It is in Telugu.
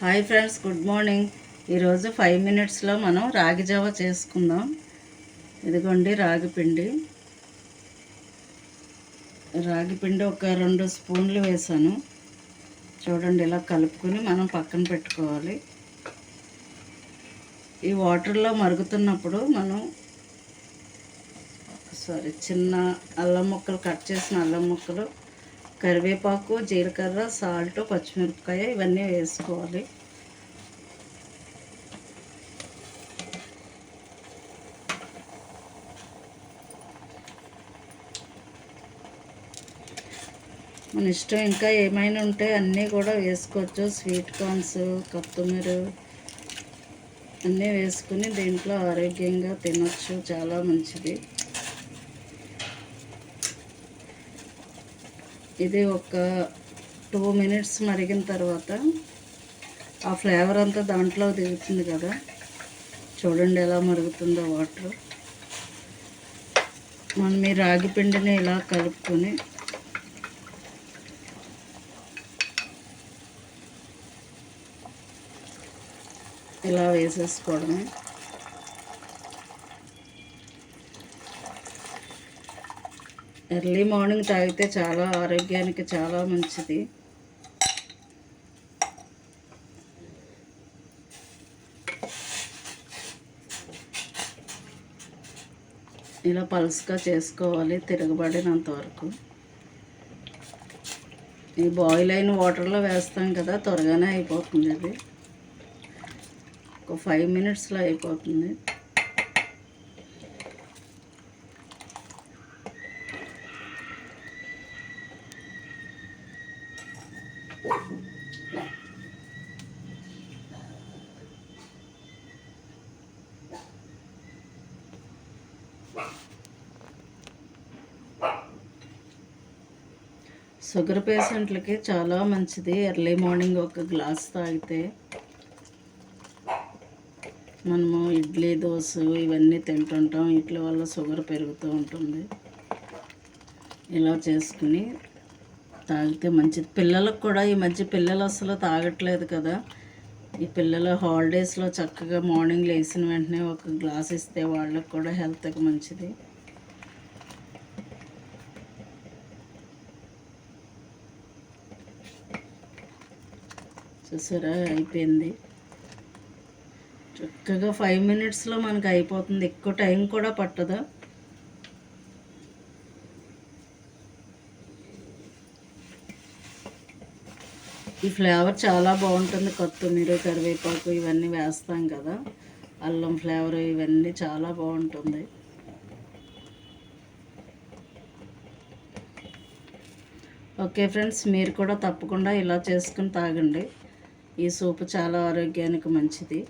Hi friends good morning. ఈరోజు ఫైవ్ మినిట్స్లో మనం రాగి జావ చేసుకుందాం. ఇదిగోండి రాగి పిండి. రాగి పిండి ఒక రెండు స్పూన్లు వేసాను. చూడండి ఇలా కలుపుకొని మనం పక్కన పెట్టుకోవాలి. ఈ వాటర్లో మరుగుతున్నప్పుడు మనం సారీ చిన్న అల్లం ముక్కలు కట్ చేసిన అల్లం ముక్కలు కరివేపాకు జీలకర్ర సాల్ట్ పచ్చిమిరపకాయ ఇవన్నీ వేసుకోవాలి. మన ఇష్టం ఇంకా ఏమైనా ఉంటే అన్నీ కూడా వేసుకోవచ్చు. స్వీట్ కార్న్స్ కొత్తిమీర అన్నీ వేసుకుని దీంట్లో ఆరోగ్యంగా తినొచ్చు. చాలా మంచిది. ఇది ఒక టూ మినిట్స్ మరిగిన తర్వాత ఆ ఫ్లేవర్ అంతా దాంట్లో దిగుతుంది కదా. చూడండి ఎలా మరుగుతుందో వాటర్. మనం ఈ రాగి పిండిని ఇలా కలుపుకొని ఇలా వేసేసుకోవడమే. ఎర్లీ మార్నింగ్ తాగితే చాలా ఆరోగ్యానికి చాలా మంచిది. ఇలా పల్స్గా చేసుకోవాలి తిరగబడినంత వరకు. ఈ బాయిల్ అయిన వాటర్లో వేస్తాం కదా త్వరగానే అయిపోతుంది అది. ఒక ఫైవ్ మినిట్స్లో అయిపోతుంది. షుగర్ పేషెంట్లకి చాలా మంచిది. ఎర్లీ మార్నింగ్ ఒక గ్లాస్ తాగితే మనము ఇడ్లీ దోశ ఇవన్నీ తింటుంటాం. వీటి వల్ల షుగర్ పెరుగుతూ ఉంటుంది. ఇలా చేసుకుని తాగితే మంచిది. పిల్లలకు కూడా ఈ మధ్య పిల్లలు అసలు తాగట్లేదు కదా. ఈ పిల్లల హాలిడేస్లో చక్కగా మార్నింగ్ లేచిన వెంటనే ఒక గ్లాస్ ఇస్తే వాళ్ళకి కూడా హెల్త్కి మంచిది. చూసారా? అయిపోయింది. చక్కగా ఫైవ్ మినిట్స్లో మనకు అయిపోతుంది. ఎక్కువ టైం కూడా పట్టదు? ఈ ఫ్లేవర్ చాలా బాగుంటుంది. కొత్తిమీర కరివేపాకు ఇవన్నీ వేస్తాం కదా. అల్లం ఫ్లేవర్ ఇవన్నీ చాలా బాగుంటుంది. ఓకే ఫ్రెండ్స్ మీరు కూడా తప్పకుండా ఇలా చేసుకుని తాగండి. ఈ సూప్ చాలా ఆరోగ్యానికి మంచిది.